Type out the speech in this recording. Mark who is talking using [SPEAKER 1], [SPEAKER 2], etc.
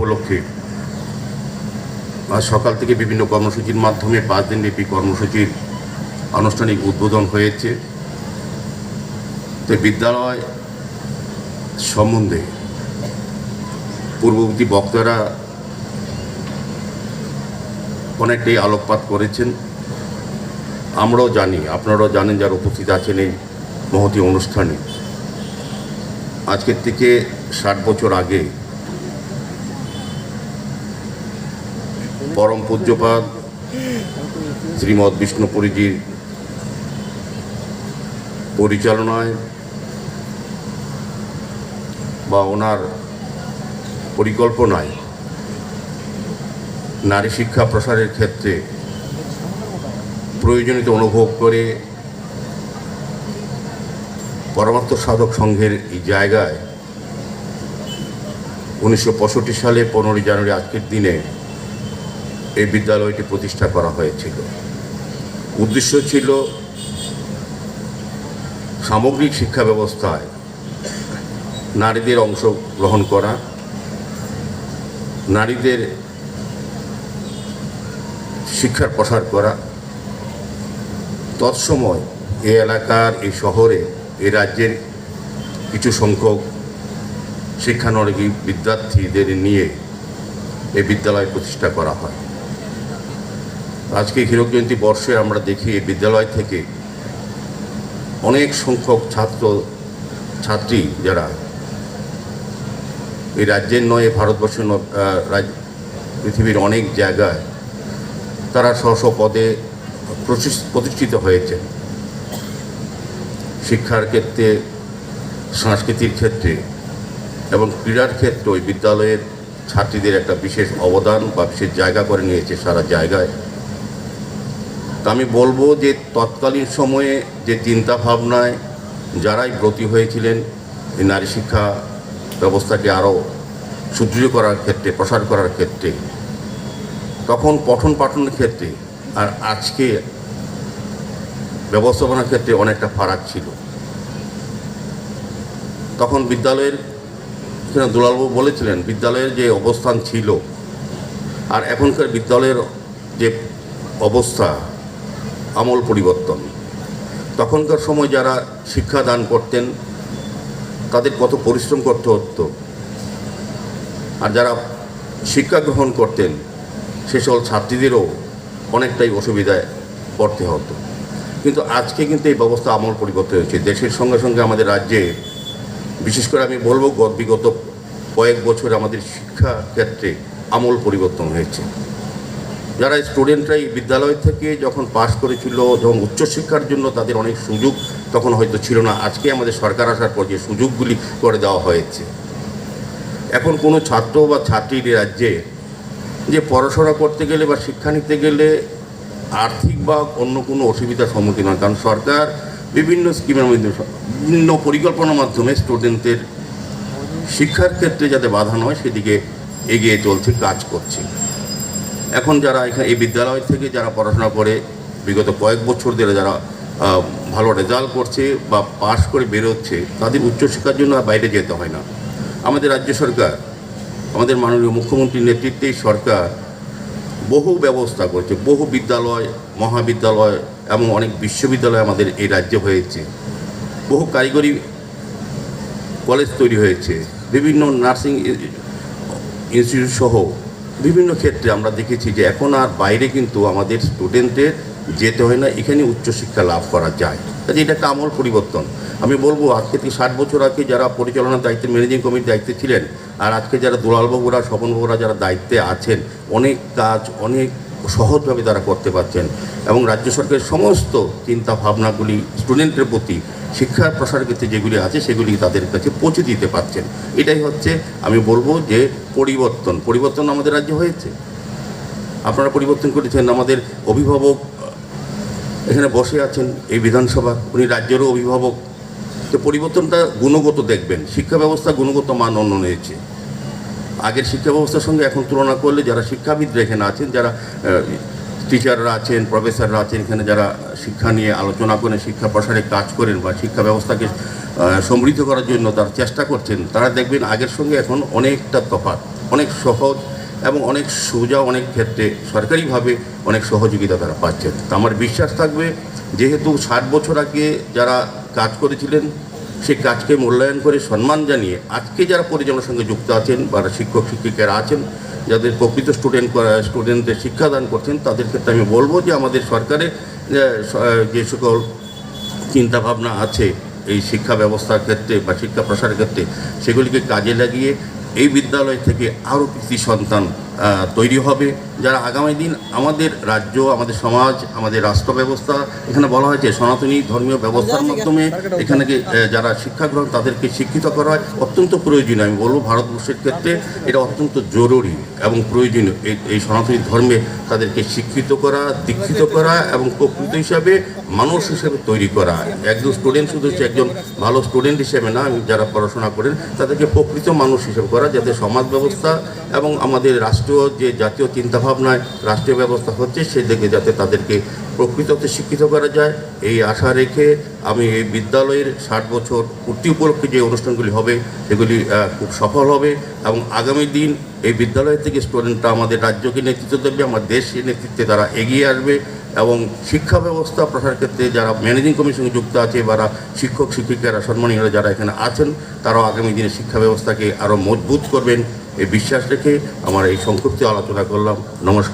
[SPEAKER 1] উপলক্ষে আজ সকাল থেকে বিভিন্ন কর্মসূচির মাধ্যমে পাঁচ দিনব্যাপী কর্মসূচির আনুষ্ঠানিক উদ্বোধন হয়েছে। তো বিদ্যালয় সম্বন্ধে পূর্ববর্তী বক্তারা অনেকটাই আলোকপাত করেছেন। আমরাও জানি, আপনারাও জানেন যারা উপস্থিত আছেন এই মহতি অনুষ্ঠানে। আজকের থেকে ষাট বছর আগে পরম পূজ্যপাদ, শ্রীমৎ বিষ্ণুপুরীজির পরিচালনায় বা ওনার পরিকল্পনায় নারী শিক্ষা প্রসারের ক্ষেত্রে প্রয়োজনীয়তা অনুভব করে পরমাত্ম সাধক সংঘের এই জায়গায় উনিশশো পঁয়ষট্টি সালে পনেরোই জানুয়ারি আজকের দিনে এই বিদ্যালয়টি প্রতিষ্ঠা করা হয়েছিল। উদ্দেশ্য ছিল সামগ্রিক শিক্ষা ব্যবস্থায় নারীদের অংশগ্রহণ করা, নারীদের শিক্ষার প্রসার করা। তৎসময় এই এলাকার এই শহরে এই রাজ্যের কিছু সংখ্যক শিক্ষানবিকী বিদ্যার্থীদের নিয়ে এই বিদ্যালয় প্রতিষ্ঠা করা হয়। আজকে হীরক জয়ন্তী বর্ষে আমরা দেখি বিদ্যালয় থেকে অনেক সংখ্যক ছাত্র, ছাত্রী যারা এই রাজ্যের নয় ভারতবর্ষের পৃথিবীর অনেক জায়গায় তারা স্ব পদে প্রতিষ্ঠিত হয়েছে। শিক্ষার ক্ষেত্রে সাংস্কৃতিক ক্ষেত্রে এবং ক্রীড়ার ক্ষেত্রে ওই বিদ্যালয়ের ছাত্রীদের একটা বিশেষ অবদান বা বিশেষ জায়গা করে নিয়েছে সারা জায়গায়। তা আমি বলব যে তৎকালীন সময়ে যে চিন্তা ভাবনায় যারাই ব্রতী হয়েছিলেন, এই নারী শিক্ষা ব্যবস্থাকে আরও সুদৃঢ় করার ক্ষেত্রে, প্রসার করার ক্ষেত্রে, তখন পঠন পাঠনের ক্ষেত্রে আর আজকে ব্যবস্থাপনার ক্ষেত্রে অনেকটা ফারাক ছিল। তখন বিদ্যালয়ের দুলালবাবু বলেছিলেন, বিদ্যালয়ের যে অবস্থান ছিল আর এখনকার বিদ্যালয়ের যে অবস্থা আমল পরিবর্তন। তখনকার সময় যারা শিক্ষা দান করতেন, তাদের কত পরিশ্রম করতে হতো। আর যারা শিক্ষা গ্রহণ করতেন, সে সকল ছাত্রীদেরও অনেকটাই অসুবিধায় পড়তে হতো। কিন্তু আজকে কিন্তু এই ব্যবস্থা আমল পরিবর্তন হয়েছে। দেশের সঙ্গে সঙ্গে আমাদের রাজ্যে, বিশেষ করে আমি বলব বিগত কয়েক বছর আমাদের শিক্ষা ক্ষেত্রে আমল পরিবর্তন হয়েছে। যারা স্টুডেন্টরা এই বিদ্যালয় থেকে যখন পাশ করেছিল যখন উচ্চশিক্ষার জন্য তাদের অনেক সুযোগ তখন হয়তো ছিল না। আজকে আমাদের সরকার আসার পর যে সুযোগগুলি করে দেওয়া হয়েছে। এখন কোনো ছাত্র বা ছাত্রীর রাজ্যে যে পড়াশোনা করতে গেলে বা শিক্ষা নিতে গেলে আর্থিক বা অন্য কোনো অসুবিধার সম্মুখীন হয় কারণ সরকার বিভিন্ন স্কিমের মাধ্যমে বিভিন্ন পরিকল্পনার মাধ্যমে স্টুডেন্টদের শিক্ষার ক্ষেত্রে যাতে বাধা নয় সেদিকে এগিয়ে চলছে, কাজ করছে। এখন যারা এখানে এই বিদ্যালয় থেকে যারা পড়াশোনা করে, বিগত কয়েক বছর ধরে যারা ভালো রেজাল্ট করছে বা পাশ করে বেরোচ্ছে, তাদের উচ্চশিক্ষার জন্য বাইরে যেতে হয় না। আমাদের রাজ্য সরকার, আমাদের মাননীয় মুখ্যমন্ত্রীর নেতৃত্বেই সরকার বহু ব্যবস্থা করছে, বহু বিদ্যালয়, মহাবিদ্যালয় এবং অনেক বিশ্ববিদ্যালয় আমাদের এই রাজ্যে হয়েছে। বহু কারিগরি কলেজ তৈরি হয়েছে, বিভিন্ন নার্সিং ইনস্টিটিউট সহ বিভিন্ন ক্ষেত্রে আমরা দেখেছি যে এখন আর বাইরে কিন্তু আমাদের স্টুডেন্টদের যেতে হয় না, এখানে উচ্চশিক্ষা লাভ করা যায়। কাজে এটা একটা আমল পরিবর্তন। আমি বলব, আজকে থেকে ষাট বছর আগে যারা পরিচালনার দায়িত্বে ম্যানেজিং কমিটির দায়িত্বে ছিলেন, আর আজকে যারা দুলালবাবুরা স্বপনবাবুরা যারা দায়িত্বে আছেন, অনেক কাজ অনেক সহজভাবে তারা করতে পারছেন। এবং রাজ্য সরকারের সমস্ত চিন্তা ভাবনাগুলি স্টুডেন্টের প্রতি শিক্ষার প্রসার ক্ষেত্রে যেগুলি আছে, সেগুলি তাদের কাছে পৌঁছে দিতে পারছেন। এটাই হচ্ছে আমি বলব যে পরিবর্তন। পরিবর্তন আমাদের রাজ্যে হয়েছে। আপনারা পরিবর্তন করেছেন, আমাদের অভিভাবক, এখানে বসে আছেন এই বিধানসভা উনি রাজ্যেরও অভিভাবক। তো পরিবর্তনটা গুণগত দেখবেন। শিক্ষা ব্যবস্থা গুণগত মান উন্নয়ন হয়েছে আগের শিক্ষা ব্যবস্থার সঙ্গে এখন তুলনা করলে যারা শিক্ষাবিদরা এখানে আছেন, যারা টিচাররা আছেন প্রফেসররা আছেন, এখানে যারা শিক্ষা নিয়ে আলোচনা করেন শিক্ষা প্রসারে কাজ করেন বা শিক্ষা ব্যবস্থাকে সমৃদ্ধ করার জন্য তারা চেষ্টা করছেন, তারা দেখবেন আগের সঙ্গে এখন অনেকটা তফাৎ, অনেক সহজ এবং অনেক সোজা অনেক ক্ষেত্রে সরকারিভাবে অনেক সহযোগিতা তারা পাচ্ছেন। আমার বিশ্বাস থাকবে, যেহেতু ষাট বছর আগে যারা কাজ করেছিলেন, সেই কাজকে মূল্যায়ন করে সম্মান জানিয়ে আজকে যারা পরিচালনার সঙ্গে যুক্ত আছেন বা শিক্ষক, শিক্ষিকারা আছেন, যাদের প্রকৃত স্টুডেন্ট স্টুডেন্টদের শিক্ষাদান করছেন, তাদের ক্ষেত্রে আমি বলব যে আমাদের সরকারের যে সকল চিন্তা সকল চিন্তাভাবনা আছে এই শিক্ষা ব্যবস্থার ক্ষেত্রে বা শিক্ষা প্রসারের ক্ষেত্রে, সেগুলিকে কাজে লাগিয়ে এই বিদ্যালয় থেকে আরও কৃষি সন্তান তৈরি হবে। যারা আগামী দিন আমাদের রাজ্য আমাদের সমাজ আমাদের রাষ্ট্র ব্যবস্থা এখানে বলা হয়েছে সনাতনী ধর্মীয় ব্যবস্থার মাধ্যমে এখানে যারা শিক্ষা গ্রহণ তাদেরকে শিক্ষিত করা হয়। অত্যন্ত প্রয়োজনীয় আমি বলব ভারতবর্ষের ক্ষেত্রে এটা অত্যন্ত জরুরি এবং প্রয়োজনীয়। এই এই সনাতনী ধর্মে তাদেরকে শিক্ষিত করা দীক্ষিত করা এবং প্রকৃত হিসাবে মানুষ হিসেবে তৈরি করা। একজন স্টুডেন্ট শুধু হচ্ছে একজন ভালো স্টুডেন্ট হিসেবে না যারা পড়াশোনা করেন তাদেরকে প্রকৃত মানুষ হিসেবে করা যাতে সমাজ ব্যবস্থা এবং আমাদের রাষ্ট্রীয় যে জাতীয় চিন্তাভাবনায় রাষ্ট্রীয় ব্যবস্থা হচ্ছে সেদিকে যাতে তাদেরকে প্রকৃততে শিক্ষিত করা যায়। এই আশা রেখে আমি এই বিদ্যালয়ের ষাট বছর পূর্তি উপলক্ষে যে অনুষ্ঠানগুলি হবে, সেগুলি খুব সফল হবে এবং আগামী দিন এই বিদ্যালয় থেকে স্টুডেন্টরা আমাদের রাজ্যকে নেতৃত্ব দেবে, আমার দেশের নেতৃত্বে তারা এগিয়ে আসবে। এবং শিক্ষা ব্যবস্থা প্রসার ক্ষেত্রে যারা ম্যানেজিং কমিশনে যুক্ত আছে বা শিক্ষক, শিক্ষিকারা, সম্মানীয়রা যারা এখানে আছেন, তারাও আগামী দিনে শিক্ষা ব্যবস্থাকে আরও মজবুত করবেন। এই বিশ্বাস রেখে আমার এই সংক্ষিপ্ত আলোচনা করলাম। নমস্কার।